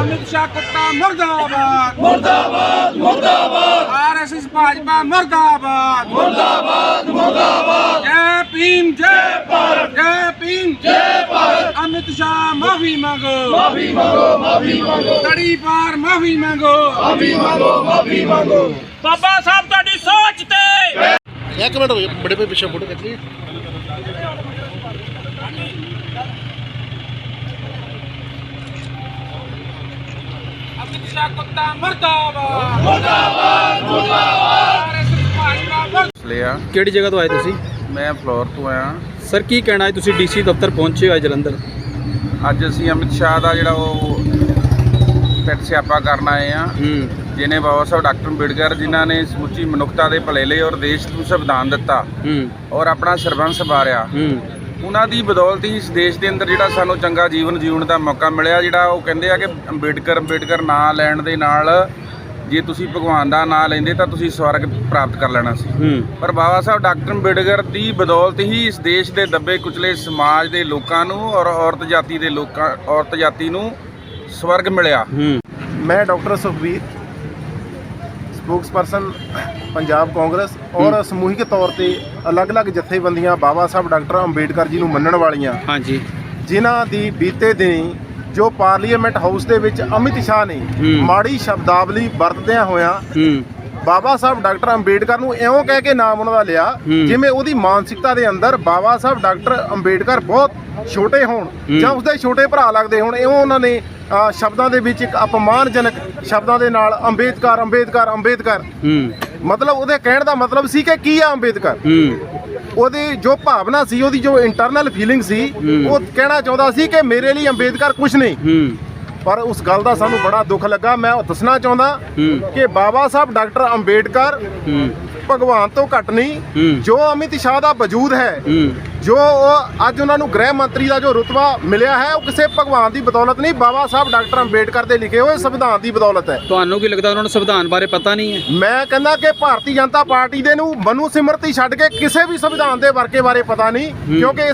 ਅਮਿਤ ਸ਼ਾਹ ਕੁੱਤਾ ਮੁਰਦਾਬਾਦ। ਮੁਰਦਾਬਾਦ ਮੁਰਦਾਬਾਦ। ਆਰਐਸਐਸ ਭਾਜਪਾ ਮੁਰਦਾਬਾਦ। ਮੁਰਦਾਬਾਦ ਮੁਰਦਾਬਾਦ। ਜੈ ਭੀਮ ਜੈ ਭਾਰਤ। ਜੈ ਭੀਮ। ਜੈ ਭਾਰਤ। ਅਮਿਤ ਸ਼ਾਹ ਮਾਫੀ ਮੰਗੋ। ਮਾਫੀ ਮੰਗੋ ਮਾਫੀ ਮੰਗੋ। ਤੜੀ ਪਾਰ ਮਾਫੀ ਮੰਗੋ। ਬਾਬਾ ਸਾਹਿਬ ਤੁਹਾਡੀ ਸੋਚ ਤੇ। ਇੱਕ ਮਿੰਟ ਬੜੇ ਪਿੱਛੇ ਫੋਟੋ ਖਿੱਚ ਲਈ ਕੁੱਤਾ ਮੁਰਦਾਬਾਦ ਮੁਰਦਾਬਾਦ ਮੁਰਦਾਬਾਦ ਲਿਆ। ਕਿਹੜੀ ਜਗ੍ਹਾ ਤੋਂ ਆਏ ਤੁਸੀਂ? ਮੈਂ ਫਲੋਰ ਤੋਂ ਆਇਆ। ਸਰ ਕੀ ਕਹਿਣਾ ਹੈ ਤੁਸੀਂ ਡੀਸੀ ਦਫ਼ਤਰ ਪਹੁੰਚੇ ਹੋ ਜਲੰਧਰ? ਅੱਜ ਅਸੀਂ ਅਮਿਤ ਸ਼ਾਹ ਦਾ ਜਿਹੜਾ ਉਹ ਪਿੱਟ ਸਿਆਪਾ ਕਰਨ ਆਏ ਆ ਜਿਹਨੇ ਬਾਬਾ ਸਾਹਿਬ ਡਾਕਟਰ ਅੰਬੇਡਕਰ ਜਿਨ੍ਹਾਂ ਨੇ ਸਮੁੱਚੀ ਮਨੁੱਖਤਾ ਦੇ ਭਲੇ ਲਈ ਔਰ ਦੇਸ਼ ਨੂੰ ਸੰਵਿਧਾਨ ਦਿੱਤਾ। ਔਰ ਆਪਣਾ ਸਰਬੰਸ ਵਾਰਿਆ ਉਹਨਾਂ ਦੀ ਬਦੌਲਤ ਹੀ ਇਸ ਦੇਸ਼ ਦੇ ਅੰਦਰ ਜਿਹੜਾ ਸਾਨੂੰ ਚੰਗਾ ਜੀਵਨ ਜਿਉਣ ਦਾ ਮੌਕਾ ਮਿਲਿਆ ਜਿਹੜਾ ਉਹ ਕਹਿੰਦੇ ਆ ਕਿ ਅੰਬੇਡਕਰ ਅੰਬੇਡਕਰ ਨਾਂ ਲੈਣ ਦੇ ਨਾਲ ਜੇ ਤੁਸੀਂ ਭਗਵਾਨ ਦਾ ਨਾਂ ਲੈਂਦੇ ਤਾਂ ਤੁਸੀਂ ਸਵਰਗ ਪ੍ਰਾਪਤ ਕਰ ਲੈਣਾ ਸੀ। ਪਰ ਬਾਬਾ ਸਾਹਿਬ ਡਾਕਟਰ ਅੰਬੇਡਕਰ ਦੀ ਬਦੌਲਤ ਹੀ ਇਸ ਦੇਸ਼ ਦੇ ਦੱਬੇ ਕੁਚਲੇ ਸਮਾਜ ਦੇ ਲੋਕਾਂ ਨੂੰ ਔਰ ਔਰਤ ਜਾਤੀ ਦੇ ਲੋਕਾਂ ਔਰਤ ਜਾਤੀ ਨੂੰ ਸਵਰਗ ਮਿਲਿਆ। ਮੈਂ ਡਾਕਟਰ ਸੁਖਬੀਰ ਸਪੋਕਸਪਰਸਨ ਪੰਜਾਬ ਕਾਂਗਰਸ ਔਰ ਸਮੂਹਿਕ ਤੌਰ ਤੇ ਅਲੱਗ-ਅਲੱਗ ਜਥੇਬੰਦੀਆਂ ਬਾਬਾ ਸਾਹਿਬ ਡਾਕਟਰ ਅੰਬੇਡਕਰ ਜੀ ਨੂੰ ਮੰਨਣ ਵਾਲੀਆਂ। ਹਾਂਜੀ। ਜਿਨ੍ਹਾਂ ਦੀ ਬੀਤੇ ਦਿਨੀ ਜੋ ਪਾਰਲੀਮੈਂਟ ਹਾਊਸ ਦੇ ਵਿੱਚ ਅਮਿਤ ਸ਼ਾਹ ਨੇ। ਮਾੜੀ ਸ਼ਬਦਾਵਲੀ ਵਰਤਦਿਆਂ ਹੋਇਆਂ ਬਾਬਾ ਸਾਹਿਬ ਡਾਕਟਰ ਅੰਬੇਡਕਰ ਨੂੰ ਇਉਂ ਕਹਿ ਕੇ ਨਾਮ ਉਹਨਾਂ ਦਾ ਲਿਆ। ਜਿਵੇਂ ਉਹਦੀ ਮਾਨਸਿਕਤਾ ਦੇ ਅੰਦਰ ਬਾਬਾ ਸਾਹਿਬ ਡਾਕਟਰ ਅੰਬੇਡਕਰ ਬਹੁਤ ਛੋਟੇ ਹੋਣ। ਜਾਂ ਉਸਦੇ ਛੋਟੇ ਭਰਾ ਲੱਗਦੇ ਹੋਣ ਇਉਂ ਉਹਨਾਂ ਨੇ ਸ਼ਬਦਾਂ ਦੇ ਵਿੱਚ ਇੱਕ ਅਪਮਾਨਜਨਕ ਸ਼ਬਦਾਂ ਦੇ ਨਾਲ ਅੰਬੇਦਕਰ ਅੰਬੇਦਕਰ ਅੰਬੇਦਕਰ ਮਤਲਬ ਉਹਦੇ ਕਹਿਣ ਦਾ ਮਤਲਬ ਸੀ ਕਿ ਕੀ ਆ ਅੰਬੇਦਕਰ ਉਹਦੀ ਜੋ ਭਾਵਨਾ ਸੀ ਉਹਦੀ ਜੋ ਇੰਟਰਨਲ ਫੀਲਿੰਗ ਸੀ। ਉਹ ਕਹਿਣਾ ਚਾਹੁੰਦਾ ਸੀ ਕਿ ਮੇਰੇ ਲਈ ਅੰਬੇਦਕਰ ਕੁਝ ਨਹੀਂ ਪਰ ਉਸ ਗੱਲ ਦਾ ਸਾਨੂੰ ਬੜਾ ਦੁੱਖ ਲੱਗਾ। ਮੈਂ ਉਹ ਦੱਸਣਾ ਚਾਹੁੰਦਾ ਕਿ ਬਾਬਾ ਸਾਹਿਬ ਡਾਕਟਰ ਅੰਬੇਡਕਰ ਭਗਵਾਨ ਤੋਂ ਘੱਟ ਨਹੀਂ। ਜੋ ਅਮਿਤ ਸ਼ਾਹ ਦਾ ਵਜੂਦ ਹੈ ਜੋ ਅੱਜ ਉਹਨਾਂ ਨੂੰ ਗ੍ਰਹਿ ਮੰਤਰੀ ਦਾ ਜੋ ਰੁਤਬਾ ਮਿਲਿਆ ਹੈ ਉਹ ਕਿਸੇ ਭਗਵਾਨ ਦੀ ਬਦੌਲਤ ਨਹੀਂ ਬਾਬਾ ਸਾਹਿਬ ਡਾਕਟਰ ਅੰਬੇਡਕਰ ਦੇ ਲਿਖੇ ਹੋਏ ਸੰਵਿਧਾਨ ਦੀ ਬਦੌਲਤ ਹੈ। ਤੁਹਾਨੂੰ ਕੀ ਲੱਗਦਾ ਉਹਨਾਂ ਨੂੰ ਸੰਵਿਧਾਨ ਬਾਰੇ ਪਤਾ ਨਹੀਂ ਹੈ? ਮੈਂ ਕਹਿੰਦਾ ਕਿ ਭਾਰਤੀ ਜਨਤਾ ਪਾਰਟੀ ਦੇ ਨੂੰ ਮਨੂ ਸਿਮਰਤੀ ਛੱਡ ਕੇ ਕਿਸੇ ਵੀ ਸੰਵਿਧਾਨ ਦੇ ਵਰਕੇ ਬਾਰੇ ਪਤਾ ਨਹੀਂ ਕਿਉਂਕਿ